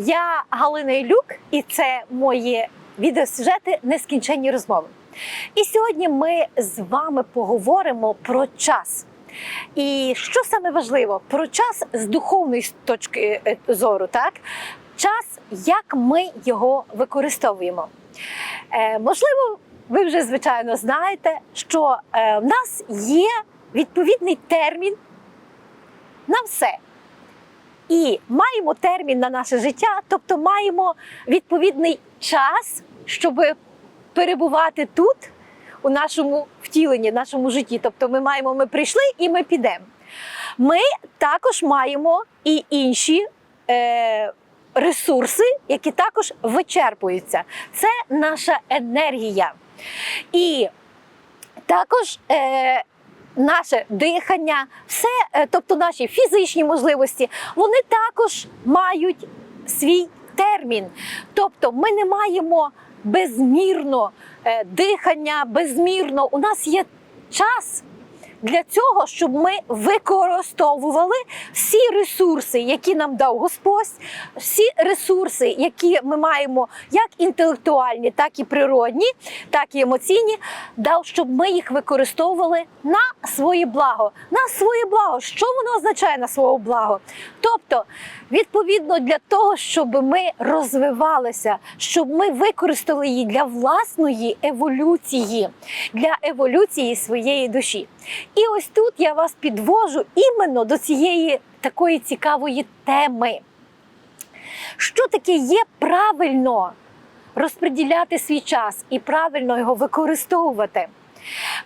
Я Галина Ілюк, і це мої відеосюжети Нескінченні розмови. І сьогодні ми з вами поговоримо про час. І що саме важливо, про час з духовної точки е, зору, так? Час, як ми його використовуємо. Е, можливо, ви вже звичайно знаєте, що е, в нас є відповідний термін на все. І маємо термін на наше життя, тобто маємо відповідний час, щоб перебувати тут, у нашому втіленні, нашому житті. Тобто, ми маємо, ми прийшли і ми підемо. Ми також маємо і інші е, ресурси, які також вичерпуються. Це наша енергія. І також е, наше дихання, все, е, тобто наші фізичні можливості, вони також мають свій термін. Тобто ми не маємо безмірно е, дихання, безмірно. У нас є час. Для цього, щоб ми використовували всі ресурси, які нам дав Господь, всі ресурси, які ми маємо, як інтелектуальні, так і природні, так і емоційні, дав, щоб ми їх використовували на своє благо. На своє благо. Що воно означає на своє благо? Тобто, відповідно для того, щоб ми розвивалися, щоб ми використали її для власної еволюції, для еволюції своєї душі. І ось тут я вас підвожу іменно до цієї такої цікавої теми. Що таке є правильно розподіляти свій час і правильно його використовувати?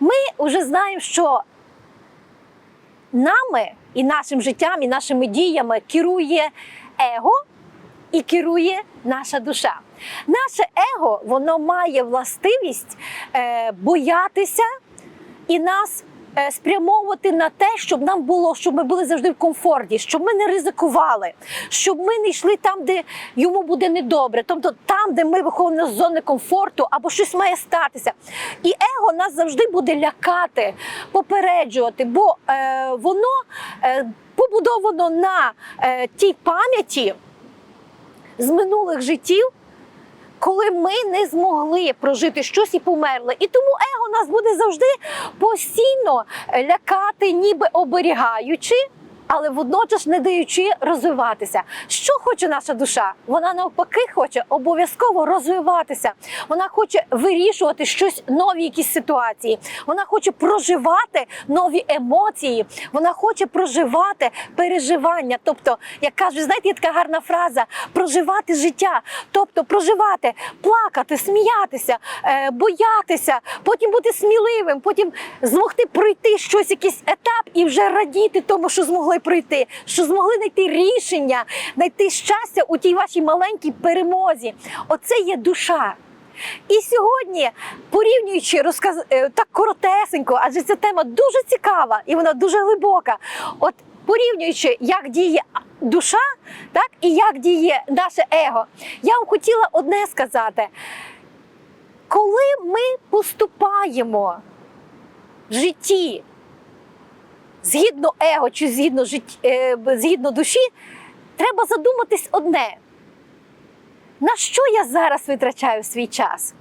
Ми вже знаємо, що нами і нашим життям, і нашими діями керує его і керує наша душа. Наше его воно має властивість е, боятися і нас спрямовувати на те, щоб нам було, щоб ми були завжди в комфорті, щоб ми не ризикували, щоб ми не йшли там, де йому буде недобре, тобто там, де ми виходимо з зони комфорту, або щось має статися. І его нас завжди буде лякати, попереджувати, бо е, воно е, побудовано на е, тій пам'яті з минулих життів коли ми не змогли прожити щось і померли. І тому его нас буде завжди постійно лякати, ніби оберігаючи. Але водночас не даючи розвиватися. Що хоче наша душа? Вона навпаки хоче обов'язково розвиватися. Вона хоче вирішувати щось нові, якісь ситуації. Вона хоче проживати нові емоції. Вона хоче проживати переживання. Тобто, як кажуть, знаєте, є така гарна фраза проживати життя, тобто проживати, плакати, сміятися, е, боятися, потім бути сміливим, потім змогти пройти щось, якийсь етап і вже радіти тому, що змогли пройти, що змогли знайти рішення, знайти щастя у тій вашій маленькій перемозі. Оце є душа. І сьогодні, порівнюючи розказ е, так коротесенько, адже ця тема дуже цікава і вона дуже глибока. От порівнюючи, як діє душа, так і як діє наше его, я вам хотіла одне сказати: коли ми поступаємо в житті згідно его чи згідно жит... е, згідно душі, треба задуматись одне: на що я зараз витрачаю свій час?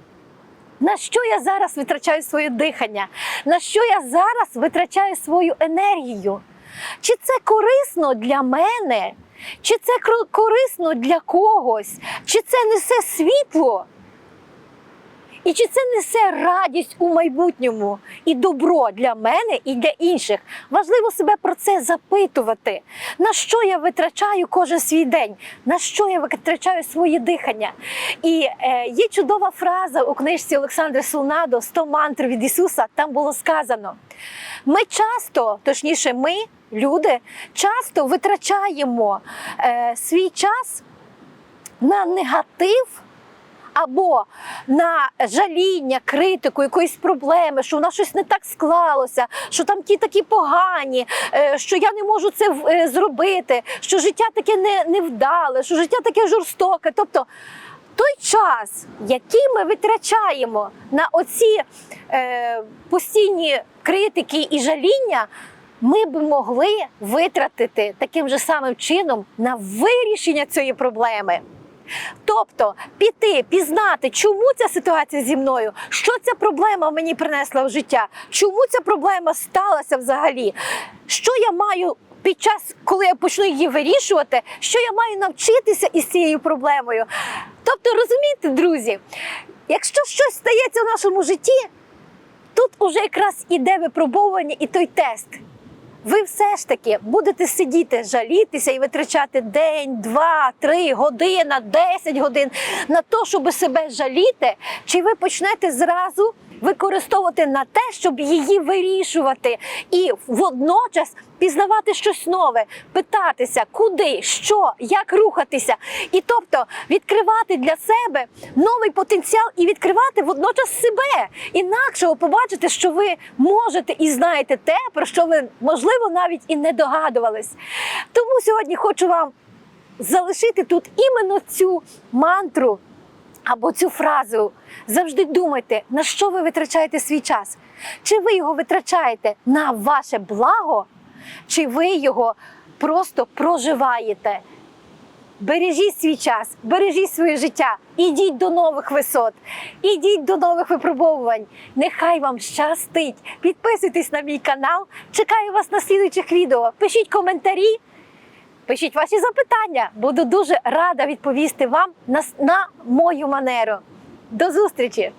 На що я зараз витрачаю своє дихання? На що я зараз витрачаю свою енергію? Чи це корисно для мене? Чи це корисно для когось? Чи це несе світло? І чи це несе радість у майбутньому і добро для мене і для інших? Важливо себе про це запитувати. На що я витрачаю кожен свій день? На що я витрачаю своє дихання? І е, є чудова фраза у книжці Олександра Сулнадо «100 мантр від Ісуса. Там було сказано: ми часто, точніше, ми, люди, часто витрачаємо е, свій час на негатив або на жаління, критику якоїсь проблеми, що у нас щось не так склалося, що там ті такі погані, е, що я не можу це е, зробити, що життя таке не, невдале, що життя таке жорстоке. Тобто той час, який ми витрачаємо на оці е, постійні критики і жаління, ми б могли витратити таким же самим чином на вирішення цієї проблеми. Тобто піти, пізнати, чому ця ситуація зі мною, що ця проблема мені принесла в життя, чому ця проблема сталася взагалі, що я маю. Під час, коли я почну її вирішувати, що я маю навчитися із цією проблемою. Тобто, розумієте, друзі, якщо щось стається в нашому житті, тут уже якраз іде випробовування і той тест. Ви все ж таки будете сидіти, жалітися і витрачати день, два, три години, десять годин на те, щоб себе жаліти, чи ви почнете зразу використовувати на те, щоб її вирішувати, і водночас пізнавати щось нове, питатися, куди, що, як рухатися, і тобто відкривати для себе новий потенціал і відкривати водночас себе. Інакше ви побачите, що ви можете і знаєте те, про що ви можливо навіть і не догадувались. Тому сьогодні хочу вам залишити тут іменно цю мантру або цю фразу. Завжди думайте, на що ви витрачаєте свій час. Чи ви його витрачаєте на ваше благо, чи ви його просто проживаєте? Бережіть свій час, бережіть своє життя, ідіть до нових висот, ідіть до нових випробовувань. Нехай вам щастить. Підписуйтесь на мій канал. Чекаю вас на слідуючих відео. Пишіть коментарі, пишіть ваші запитання. Буду дуже рада відповісти вам на, на мою манеру. До зустрічі!